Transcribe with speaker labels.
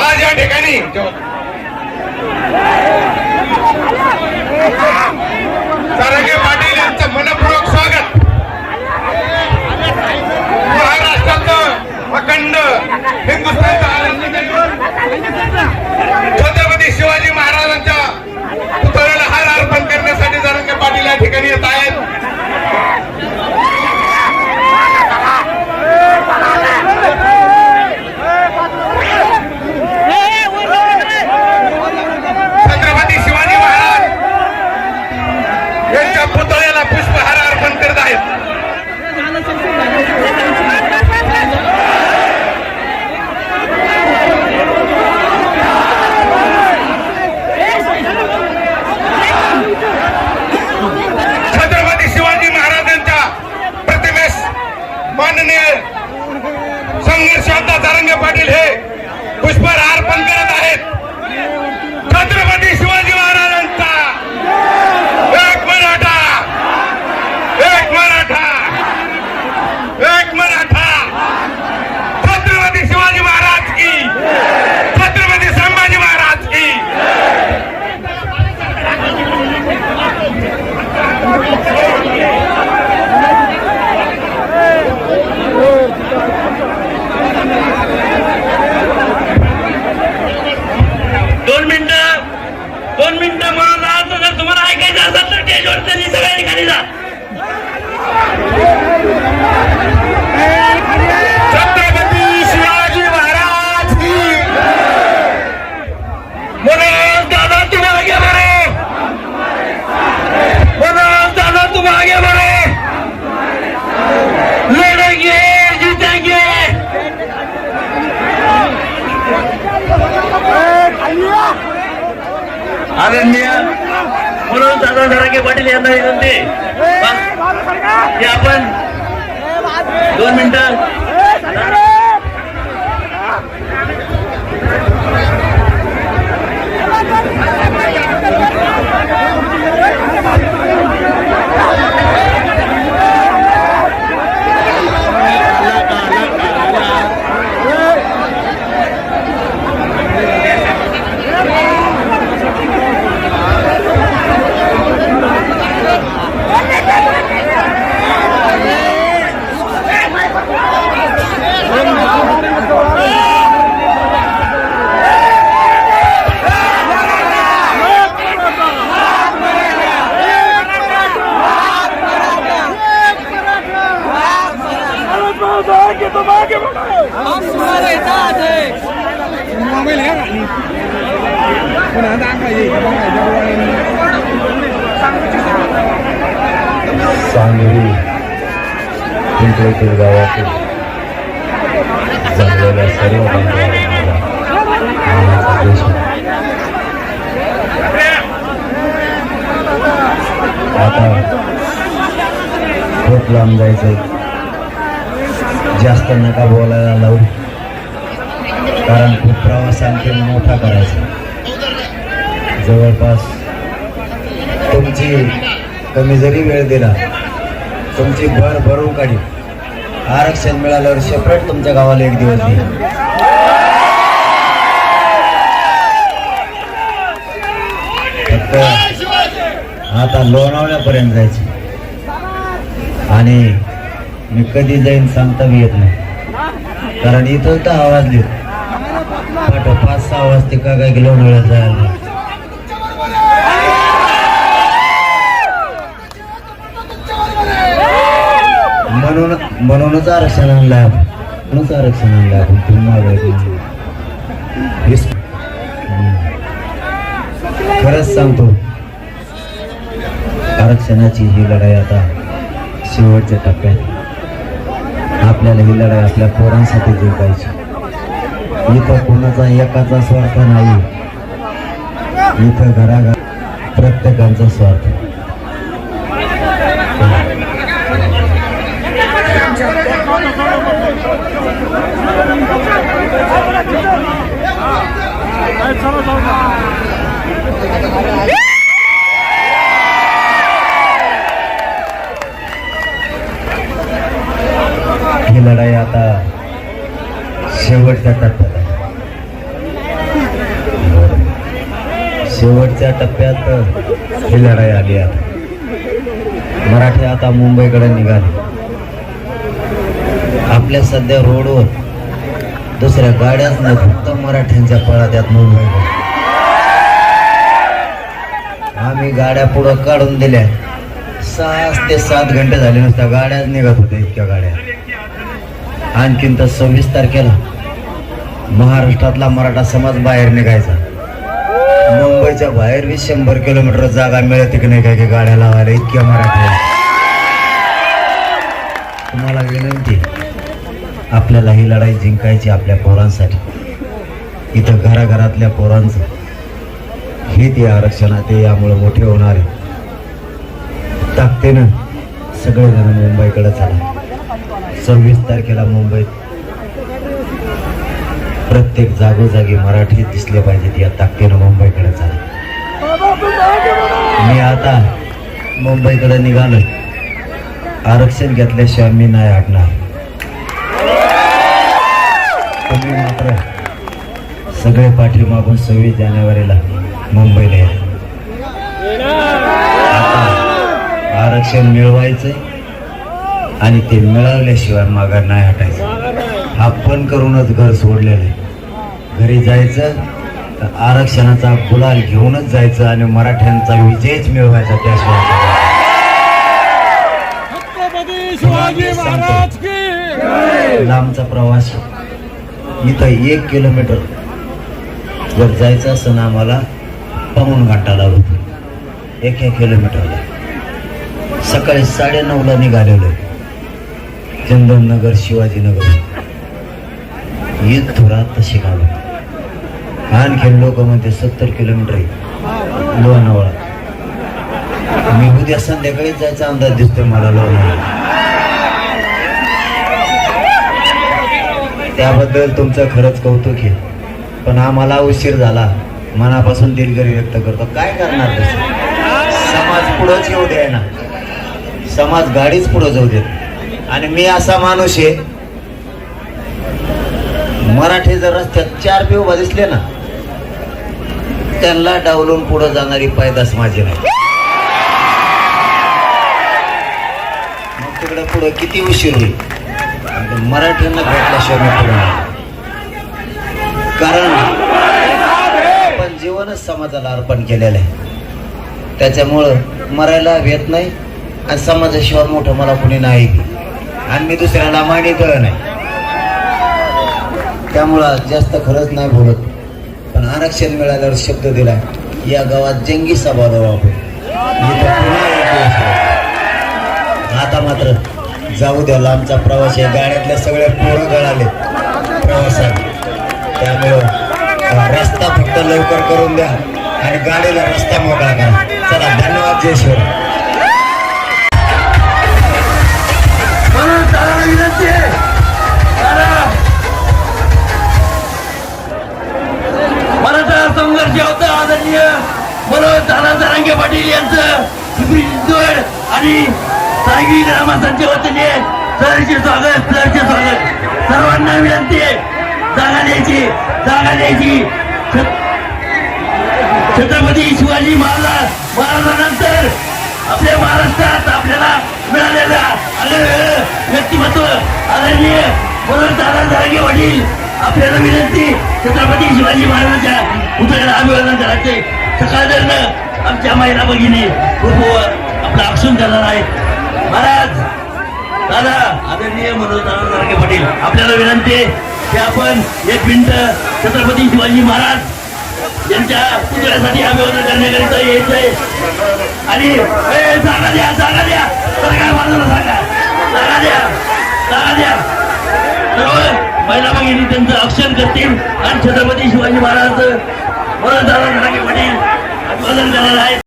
Speaker 1: आज या ठिकाणी सारंगे पाटील यांचं मनपूर्वक स्वागत. महाराष्ट्राचं अखंड हिंदुस्थानचं आनंद छत्रपती शिवाजी महाराजांच्या पुतळ्याला हार अर्पण करण्यासाठी सारंगे पाटील या ठिकाणी येत आहेत छत्रपती शिवाजी महाराज यांच्या पुतळ्याला पुष्पहार अर्पण करत आहेत छत्रपती शिवाजी महाराजांच्या प्रतिमेस माननीय सारंग पाटील हे पुष्पहार अर्पण करत आहेत छत्रपती शिवाजी महाराजांचा एक मराठा एक मराठा एक मराठा छत्रपती शिवाजी महाराज की छत्रपती संभाजी महाराज की
Speaker 2: दोन मिनिटं दोन मिनिटं मला जर तुम्हाला ऐकायचं असेल तर स्टेजवर त्यांनी सगळ्यांनी खाली जा
Speaker 1: छत्रपती शिवाजी महाराज की मनोज दादा तुम आगे बढ़ो मनोज दादा तुम आगे बढ़ो लड़ेंगे जीतेंगे
Speaker 2: आदरणीय म्हणून दादा धरांगे पाटील यांना विनंती. की आपण दोन मिनिटं
Speaker 3: मोबाईल घ्या खाली पुन्हा दाखवायचे बघायचं
Speaker 4: सांगली पिंपळेतील गावातील जमलेल्या सर्व बांधवांना मानाचा देशमुख आता खूप लांब जायचंय जास्त नका बोलायला लावू कारण खूप प्रवास आणखी मोठा करायचा. जवळपास तुमची कमी जरी वेळ दिला तुमची भर भरून काढी आरक्षण मिळाल्यावर सेपरेट तुमच्या गावाला एक दिवस देईल फक्त आता लोणावळ्यापर्यंत जायचे. आणि मी कधी जाईन सांगता बी येत नाही. कारण इथं तर आवाज देत पाठव पाच सहा वाजते का काय किलो लोणावळ्यात जायला. म्हणून म्हणूनच आरक्षण आणलं म्हणूनच आरक्षण आणलं आपण. तुम्हाला खरंच सांगतो. आरक्षणाची ही लढाई आता शेवटच्या टप्प्यात. आपल्याला ही लढाई आपल्या पोरांसाठी जिंकायची. इथं कोणाचा एकाचा स्वार्थ नाही. इथं घराघर प्रत्येकाचा स्वार्थ. ही लढाई आता शेवटच्या टप्प्यात शेवटच्या टप्प्यात ही लढाई आली आता मराठी आता मुंबईकडे निघाले. आपल्या सध्या रोडवर दुसऱ्या गाड्याच नाही फक्त मराठ्यांच्या पळात्यात मुंबईकडे आम्ही गाड्या पुढं काढून दिल्या. सहा ते सात घंटे झाले नुसत्या गाड्याच निघत होत्या इतक्या गाड्या. आणखीन तर सव्वीस तारखेला महाराष्ट्रातला मराठा समाज बाहेर निघायचा. मुंबईच्या बाहेर वीस शंभर किलोमीटर जागा मिळते की नाही काय की गाड्या लावायला इतक्या मराठी तुम्हाला विनंती आपल्याला ही लढाई जिंकायची आपल्या पोरांसाठी. इथं घराघरातल्या पोरांचं हे ते आरक्षणात ते यामुळे मोठे होणार आहे. ताकदीनं सगळेजण मुंबईकडे चाला. सव्वीस तारखेला मुंबईत प्रत्येक जागोजागी मराठी दिसले पाहिजेत या ताकदीनं मुंबईकडे चला. मी आता मुंबईकडे निघालो आरक्षण घेतल्याशिवाय मी नाही हटणार. तुम्ही मात्र सगळे पाठीमागून सव्वीस जानेवारीला मुंबईला या. आता आरक्षण मिळवायचंय आणि ते मिळवल्याशिवाय माघार नाही हटायचं. हा पण करूनच घर सोडलेलं आहे. घरी जायचं तर आरक्षणाचा गुलाल घेऊनच जायचं आणि मराठ्यांचा विजयच मिळवायचा त्याशिवाय
Speaker 3: की
Speaker 4: लांबचा प्रवास. इथं एक किलोमीटर. जर जायचं असं ना आम्हाला पाऊण घंटा लागतो एक एक किलोमीटरला सकाळी साडेनऊला निघालेलो चंदननगर शिवाजीनगर. थोरात तशी घालू आणखी लोक म्हणते सत्तर किलोमीटर आहे. लोणावळा मी उद्या संध्याकाळीच जायचा अंदाज दिसतोय मला लोणावळा त्याबद्दल तुमचं खरंच कौतुक आहे. पण आम्हाला उशीर झाला. मनापासून दिलगिरी व्यक्त करतो. काय करणार तसं? समाज पुढंच येऊ द्या ना. समाज गाडीच पुढं जाऊ देत. आणि मी असा माणूस आहे मराठी जर रस्त्यात चार बी उभा दिसले ना त्यांना डावलून पुढं जाणारी पायदास माझी नाही. मग तिकडे पुढं किती उशीर होईल? मराठ्यांना भेटल्याशिवाय मी पुढे कारण आपण जीवनच समाजाला अर्पण केलेलं आहे. त्याच्यामुळं मरायला येत नाही आणि समाजाशिवाय मोठं मला कुणी नाही. आणि मी दुसऱ्याला मानित नाही. त्यामुळं जास्त खरंच नाही बोलत. पण आरक्षण मिळाल्यावर शब्द दिला या गावात जंगी सभा आपण पुन्हा आता मात्र जाऊ द्या लांबचा प्रवास आहे. गाड्यातल्या सगळ्या पोरं गळाले प्रवासात. त्यामुळं रस्ता फक्त लवकर करून द्या आणि गाडीला रस्ता मोकळा करा. चला धन्यवाद
Speaker 2: जयश्वर आणि सांगली ग्रामस्थांच्या वतीने सरचे स्वागत सरचे स्वागत. सर्वांना विनंती आहे. जागा द्यायची जागा द्यायची. छत्रपती शिवाजी महाराज महाराजांनंतर आपल्या महाराष्ट्रात आपल्याला मिळालेला व्यक्तिमत्व आदरणीय म्हणून दादा जागे वडील आपल्याला विनंती छत्रपती शिवाजी महाराजांच्या पुतळ्याला अभिवादन करायचे सकाळ आमच्या महिला भगिनी खूप आपलं देणार आहेत. महाराज दादा आदरणीय मनोज नारायण पाटील आपल्याला विनंती आहे की आपण एक मिनिट छत्रपती शिवाजी महाराज यांच्या पुतळ्यासाठी अभिवादन करण्याकरिता यायचंय. आणि जागा द्या जागा द्या. सरकार काय बाजूला सांगा? जागा द्या जागा द्या. सर्व महिला भगिनी त्यांचं औक्षण करतील आणि छत्रपती शिवाजी महाराज मनोज नारायण पाटील अभिवादन करणार आहेत.